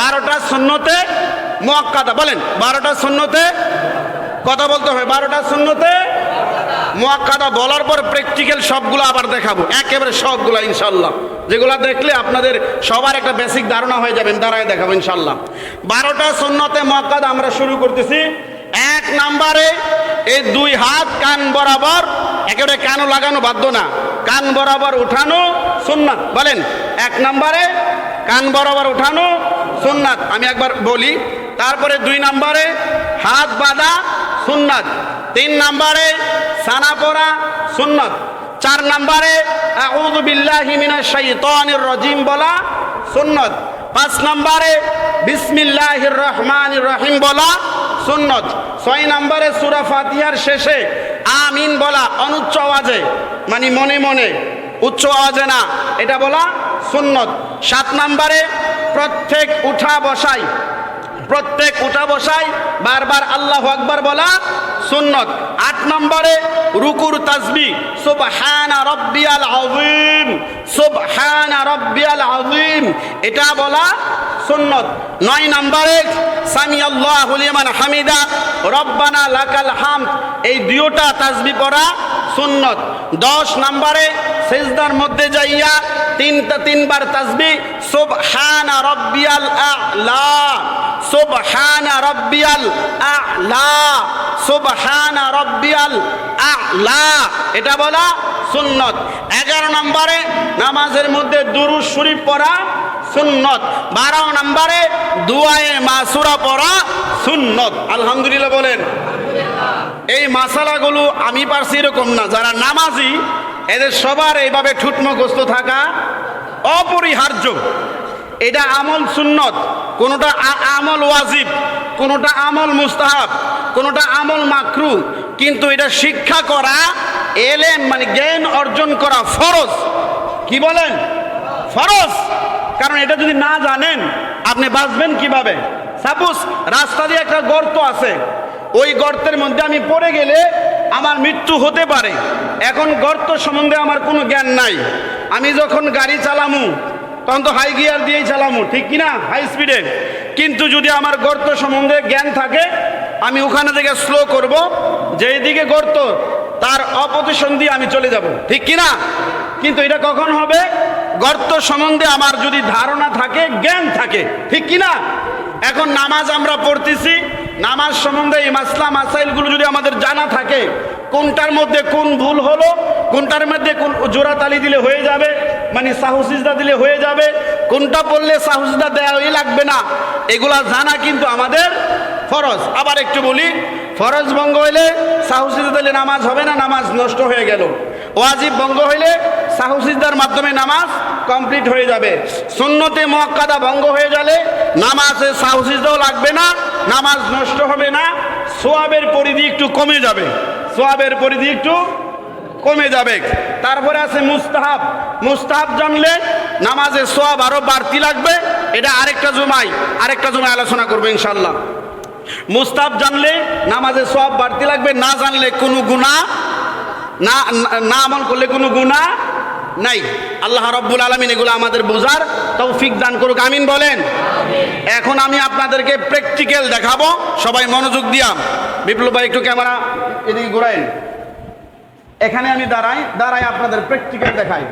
বারোটা শূন্যতে মোয়াক্কাদা, বলেন, বারোটা শূন্যতে কথা বলতে হবে, বারোটা শূন্যতে মোয়াক্কাদা বলার পর প্র্যাকটিক্যাল সবগুলো আবার দেখাবো, একেবারে সবগুলো ইনশাল্লাহ যেগুলো দেখলে আপনাদের সবার একটা বেসিক ধারণা হয়ে যাবেন দাঁড়ায় দেখাবো ইনশাল্লাহ বারোটা শূন্যতে মোয়াক্কাদা আমরা শুরু করতেছি, এক নাম্বারে এই দুই হাত কান বরাবর, একেবারে কানও লাগানো বাধ্য না, কান বরাবর উঠানো সুন্নাত, বলেন, এক নাম্বারে কান বরাবর উঠানো সুন্নাত, আমি একবার বলি। তারপরে দুই নাম্বারে হাত বাঁধা সুন্নাত, তিন নাম্বারে সানা পড়া সুন্নাত, চার নাম্বারে রাজিম বলা সুন্নাত, পাঁচ নাম্বারে বিসমিল্লাহির রহমান রহিম বলা সুন্নত, ছয় নম্বরে সুরা ফাতিহার শেষে আমিন বলা অনুচ্চ আওয়াজে মানে মনে মনে, উচ্চ আওয়াজে না, এটা বলা সুন্নত, সাত নম্বরে প্রত্যেক উঠা বসাই, প্রত্যেক উঠা বসাই, বারবার আল্লাহ আকবার বলা সুন্নত। আট নম্বরে রুকুর তাজবি, সুবহানা রব্বিয়াল আযীম, সুবহানা রব্বিয়াল আযীম। এটা বলা সুন্নত। নয় নম্বরে সামি আল্লাহু লিমান হামিদা, রব্বানা লাকাল হামদ এই দুইটা তাজবি পড়া সুন্নত। দশ নম্বরে, সেজদার মধ্যে যাইয়া তিনটা তিনবার তাসবি সুবহানা রব্বিয়াল আ'লা, সুবহানা রব্বিয়াল আ'লা, সুবহানা রব্বিয়াল আ'লা। এটা বলা সুন্নত। এগারো নম্বরে, নামাজের মধ্যে দুরুদ শরীফ পড়া সুন্নত। বারো নম্বরে দুয়ায়ে মাসুরা পড়া সুন্নত। আলহামদুলিল্লাহ বলেন। এই মাসালাগুলো আমি পারছি এরকম না। যারা নামাজি, এদের সবার এইভাবে ঠুটমগ্রস্ত থাকা অপরিহার্য। এটা আমল সুন্নত। কোনোটা আমল ওয়াজিব, কোনোটা আমল মুস্তাহাব, কোনোটা আমল মাকরু। কিন্তু এটা শিক্ষা করা এলেন মানে জ্ঞান অর্জন করা ফরজ। কি বলেন? ফরজ। কারণ এটা যদি না জানেন, আপনি বাঁচবেন কীভাবে? সাপোজ রাস্তা দিয়ে একটা গর্ত আছে। ওই গর্তের মধ্যে আমি পড়ে গেলে আমার মৃত্যু হতে পারে। এখন গর্ত সম্বন্ধে আমার কোনো জ্ঞান নাই। আমি যখন গাড়ি চালামু, তখন তো হাই গিয়ার দিয়েই চালামু, ঠিক কিনা হাই স্পিডে কিন্তু যদি আমার গর্ত সম্বন্ধে জ্ঞান থাকে, আমি ওখানে থেকে স্লো করব, যেই দিকে গর্ত, তার দিয়ে আমি চলে যাব, ঠিক কিনা কিন্তু এটা কখন হবে? গর্ত সম্বন্ধে আমার যদি ধারণা থাকে, জ্ঞান থাকে, ঠিক কিনা? এখন নামাজ আমরা পড়তেছি, নামাজ সম্বন্ধে এই মাসলা মাসাইলগুলো যদি আমাদের জানা থাকে, কোনটার মধ্যে কোন ভুল হলো, কোনটার মধ্যে কোন জোড়া তালি দিলে হয়ে যাবে মানে সাহুসিজদা দিলে হয়ে যাবে, কোনটা পড়লে সাহুসিজদা দেওয়াই লাগবে না, এগুলা জানা কিন্তু আমাদের ফরজ। আবার একটু বলি, ফরজ ভঙ্গ হইলে সাহুসিজদা দিলে নামাজ হবে না, নামাজ নষ্ট হয়ে গেল। ওয়াজিব ভঙ্গ হইলে সাহুসিজদার মাধ্যমে নামাজ কমপ্লিট হয়ে যাবে। সুন্নতে মোয়াক্কাদা ভঙ্গ হয়ে গেলে নামাজে সাহুসিজদাও লাগবে না, নামাজ নষ্ট হবে না, সোয়াবের পরিধি একটু কমে যাবে। সোয়াবের পরিধি একটু কমে যাবে। তারপরে আছে মুস্তাহাব। মুস্তাহাব জানলে নামাজে সোয়াব আরও বাড়তি লাগবে। এটা আরেকটা জুমাই, আরেকটা জুমায় আলোচনা করব ইনশাল্লাহ মুস্তাহাব জানলে নামাজে সোয়াব বাড়তি লাগবে, না জানলে কোনো গুণা না না- আমল করলে কোনো গুণা নাই। আল্লাহ রব্বুল আলমিন এগুলো আমাদের বোঝার তৌফিক দান করুক। আমিন বলেন? এখন আমি আপনাদেরকে প্র্যাকটিক্যাল দেখাবো। সবাই মনোযোগ দিয়াম বিপ্লব ভাই একটু ক্যামেরা এদিকে ঘুরাইন। এখানে আমি দাঁড়াই দাঁড়াই আপনাদের প্র্যাকটিক্যাল দেখাই।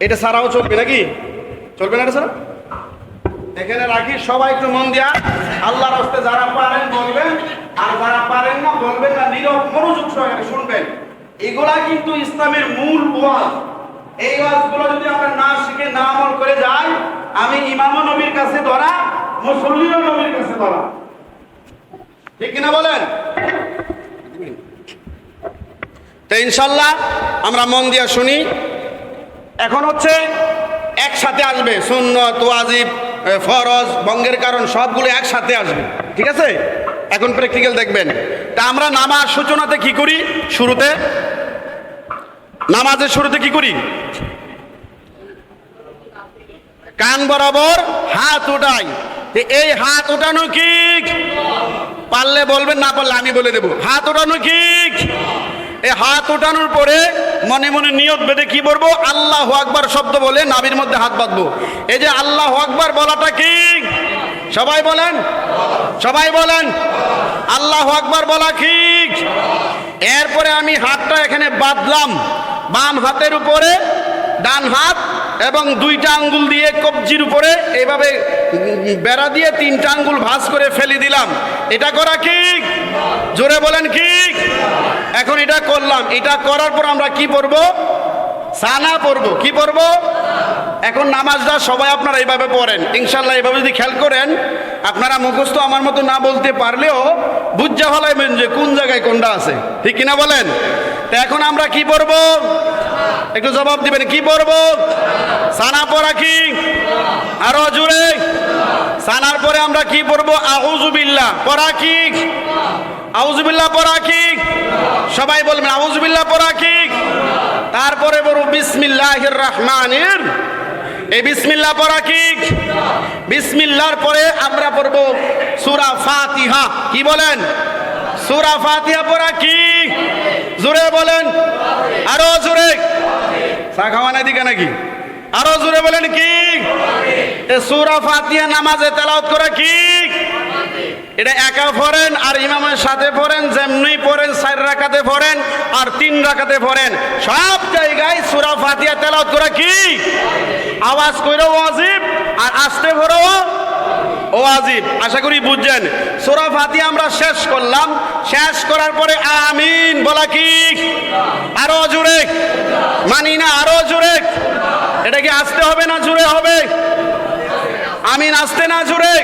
এটা ছাড়াও চলবে নাকি? চলবে না এটা স্যার এখানে রাখি সবাই একটু মন দিয়া। আল্লাহর হস্তে যারা পারেন বলবেন আর যারা পারেন না বলবেন না নীরব মনোযোগ সহকারে শুনবেন। এগুলা কিন্তু ইসলামের মূল ওয়াজ এই ওয়াজগুলো যদি আমরা না শিখে, না আমল করে যাই, আমি ইমাম নবীর কাছে ধরা মুসল্লিও নবীর কাছে ধরা। ঠিক কিনা বলেন? তো ইনশাল্লাহ আমরা মন দিয়া শুনি। এখন হচ্ছে একসাথে আসবে, সুন্নত, ওয়াজিব ফরজ বঙ্গের কারণ, সবগুলো একসাথে আসবে। ঠিক আছে? এখন প্র্যাকটিক্যাল দেখবেন। তা আমরা নামাজ সূচনাতে কি করি? শুরুতে নামাজের শুরুতে কি করি? কান বরাবর হাত উঠাই। এই হাত উঠানো কি পারলে বলবেন, না পারলে আমি বলে দেব। হাত উঠানো কি এই হাত উঠানোর পরে মনে মনে নিয়ত বেঁধে কি বলব? আল্লাহ আকবার শব্দ বলে নাবির মধ্যে হাত বাঁধবো। এই যে আল্লাহ আকবার বলাটা কি সবাই বলেন? সবাই বলেন? আল্লাহ আকবার বলা ঠিক? এরপরে আমি হাতটা এখানে বাঁধলাম। বাম হাতের উপরে, ডান হাত এবং দুইটা আঙ্গুল দিয়ে কবজির উপরে এইভাবে বেড়া দিয়ে তিনটা আঙ্গুল ভাঁজ করে ফেলে দিলাম। এটা করা কি জোরে বলেন কি এখন এটা করলাম। এটা করার পর আমরা কি পড়ব? সানা পড়ব। কি পড়ব? এখন নামাজটা সবাই আপনারা এইভাবে পড়েন। ইনশাল্লাহ এইভাবে যদি খেয়াল করেন, আপনারা মুখস্থ আমার মতো না বলতে পারলেও বুঝা ফলাইবেন যে কোন জায়গায় কোনটা আছে। ঠিক কিনা বলেন? এখন আমরা কি পড়ব? একটু জবাব দিবেন, কি পড়ব? সানা পড়া কি? আরও জুড়ে সানার পরে আমরা কি পড়ব? আউজুবিল্লাহ পড়া কি? আউজুবিল্লাহ পড়া কি? সবাই বলবেন আউজুবিল্লাহ পড়া কি? তারপরে বলব বিসমিল্লাহির রহমানির। এই বিসমিল্লাহ পড়া কি? বিসমিল্লাহর পরে আমরা পড়ব সূরা ফাতিহা। কি বলেন? সূরা ফাতিহা পড়া কি? জোরে বলেন। আরও জোরে। চা খাওয়া নাই দিকে নাকি? আরও জোরে বলেন কি? সূরা ফাতিহা নামাজে তেলাওয়াত করা কি? এটা একা পড়েন আর ইমামের সাথে পড়েন, যেমনি পড়েন, চার রাকাতে পড়েন আর তিন রাকাতে পড়েন। সব জায়গায় সূরা ফাতিহা তেলাওয়াত করা কি? আওয়াজ কইরো ওয়াজিব আর আসতে আস্তে পড়ো ওয়াজিব। আশা করি বুঝছেন। সূরা ফাতি আমরা শেষ করলাম। শেষ করার পরে আমিন বলা কি? আরও জুড়ে মানি না, আরও জুড়ে এটা কি আসতে হবে না জুড়ে হবে? আমিন আসতে না জোরে?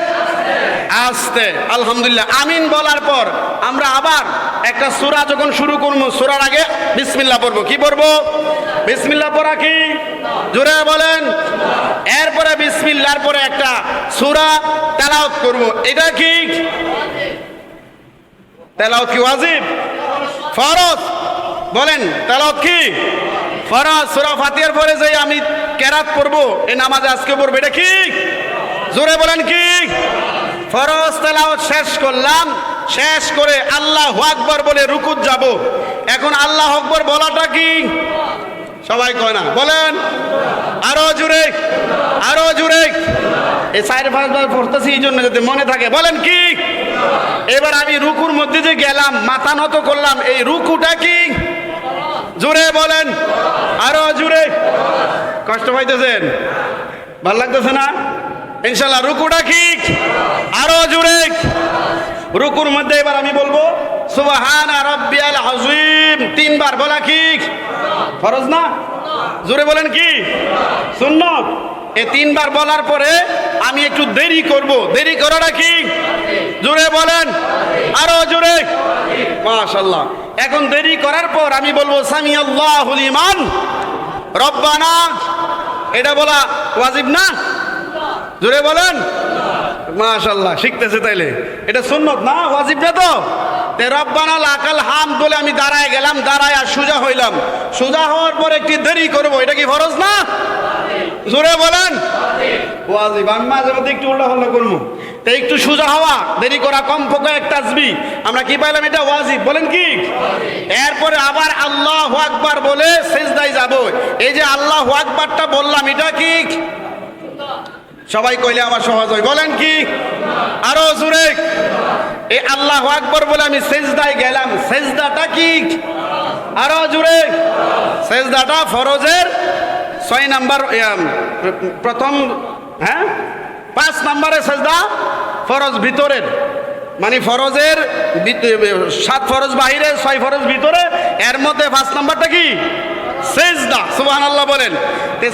আসতে। আলহামদুলিল্লাহ। আমিন বলার পর আমরা আবার একটা সূরা যখন শুরু করব, সুরার আগে বিসমিল্লা পড়ব। কি পড়ব? বিসমিল্লা পড়া কি? জোরে বলেন। এরপরে বিসমিল্লাহর পরে একটা সূরা তেলাওয়াত করব। এটা কি? তেলাওয়াত কি ওয়াজিব? ফরজ। বলেন, তেলাওয়াত কি? ফরজ। সূরা ফাতিয়ার পরে যে আমি কেরাত পড়ব, এই নামাজ আজকে পড়ব, এটা কি? জোরে বলেন কি? ফরজ তেলাওয়াত শেষ করলাম, শেষ করে আল্লাহ আকবর বলে রুকুত যাব। এখন আল্লাহ আকবর বলাটা কি? সবাই কয় না, বলেন। আরও জুড়ে আরও জুড়ে এই চার পাঁচবার পড়তেছি, এই জন্য যাতে মনে থাকে, বলেন কি? এবার আমি রুকুর মধ্যে যে গেলাম, মাথা নত করলাম, এই রুকুটা কি? জুড়ে বলেন, আরও জুড়ে কষ্ট পাইতেছেন? ভালো লাগতেছে না? ইনশাল্লাহ রুকুটা কি আরও জুড়ে রুকুর মধ্যে এবার আমি বলব, সুবহান রাব্বিয়াল আযীম, তিনবার বলা কি ফরজ না? জোরে বলেন কি? সুন্নত। এ তিনবার বলার পরে আমি একটু দেরি করব। দেরি করাটা কি জোরে বলেন। আরও জোরে। মাশাল্লাহ এখন দেরি করার পর আমি বলব সামি আল্লাহুল ইমান রব্বানা। এটা বলা ওয়াজিব না? জোরে বলেন। মাশাল্লাহ শিখতেছে তাইলে। এটা সুন্নত না? ওয়াজিব না তো? রব্বানা লাকাল হাম বলে আমি দাঁড়ায় গেলাম, দাঁড়ায় আর সোজা হইলাম। সোজা হওয়ার পর একটি দেরি করব, এটা কি ফরজ না? জোরে বলেন। ওয়াজিব, আমি মাঝে মধ্যে একটু উল্টা পাল্টা করব। তো একটু সোজা হওয়া, দেরি করা কম পক্ষে এক তাসবি। আমরা কি পাইলাম এটা? ওয়াজিব, বলেন কি? এরপরে আবার আল্লাহ আকবার বলে সেজদাই যাব। এই যে আল্লাহ আকবারটা বললাম, এটা কি? সবাই কইলে আমার সহজ হয়। বলেন কি? আরও জোরে। এই আল্লাহ আকবর বলে আমি সেজদায় গেলাম। সেজদাটা কি? আরও জোরে। সেজদাটা ফরজের ছয় নাম্বার প্রথম হ্যাঁ? পাঁচ নাম্বারে সেজদা ফরজ ভিতরের। মানে ফরজের সাত ফরজ বাহিরে, ছয় ফরজ ভিতরে। এর মধ্যে পাঁচ নাম্বারটা কি? সেজদা। সুবহান আল্লাহ বলেন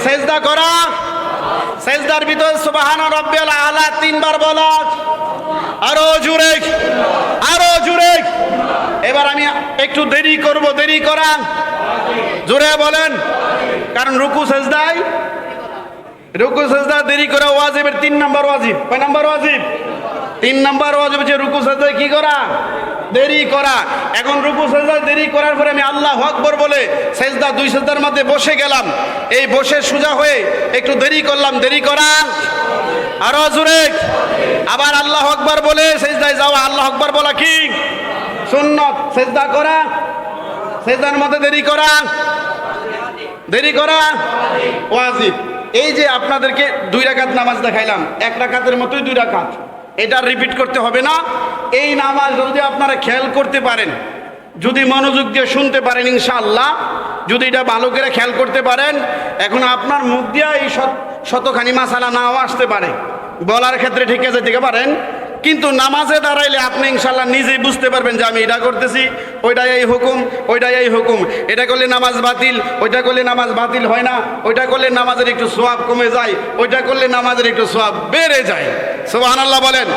সেজদা করা সেজদার ভিতরে সুবহান রব্বিয়াল আলা তিনবার বলা আরও জুড়ে আরও জুড়ে এবার আমি একটু দেরি করব, দেরি করা জোরে বলেন, কারণ রুকু সেজদাই রুকু সেজদা দেরি করা ওয়াজিবের তিন নাম্বার ওয়াজিব। কয় নাম্বার ওয়াজিব? তিন নাম্বার ওয়াজিব হচ্ছে রুকু সেজদায় কি করা? দেরি করা। এখন রুকু সেজদা দেরি করার পরে আমি আল্লাহ আকবর বলে সেজদা দুই সেজদার মধ্যে বসে গেলাম। এই বসে সোজা হয়ে একটু দেরি করলাম। দেরি করা? আরও জোরে। আবার আল্লাহ আকবর বলে সেজদায় যাওয়া। আল্লাহ আকবর বলা কি? সুন্নত। সেজদা করা? সেজদার মধ্যে দেরি করা? দেরি করা? ওয়াজিব। এই যে আপনাদেরকে দুই রাকাত নামাজ দেখাইলাম। এক রাকাতের মতোই দুই রাকাত। এটা রিপিট করতে হবে না। এই নামাজ যদি আপনারা খেয়াল করতে পারেন, যদি মনোযোগ দিয়ে শুনতে পারেন ইনশাআল্লাহ, যদি এটা ভালো করে খেয়াল করতে পারেন, এখন আপনার মুখ দিয়ে এই শত- শতখানি মাসালা নাও আসতে পারে। বলার ক্ষেত্রে ঠিক আছে যেতে পারেন। কিন্তু নামাজে দাঁড়াইলে আপনি ইনশাল্লাহ নিজেই বুঝতে পারবেন যে আমি এটা করতেছি, ওইটাই এই হুকুম, ওইটাই এই হুকুম। এটা করলে নামাজ বাতিল, ওইটা করলে নামাজ বাতিল হয় না, ওইটা করলে নামাজের একটু সোয়াব কমে যায়, ওইটা করলে নামাজের একটু সোয়াব বেড়ে যায়। সোহান আল্লাহ বলেন।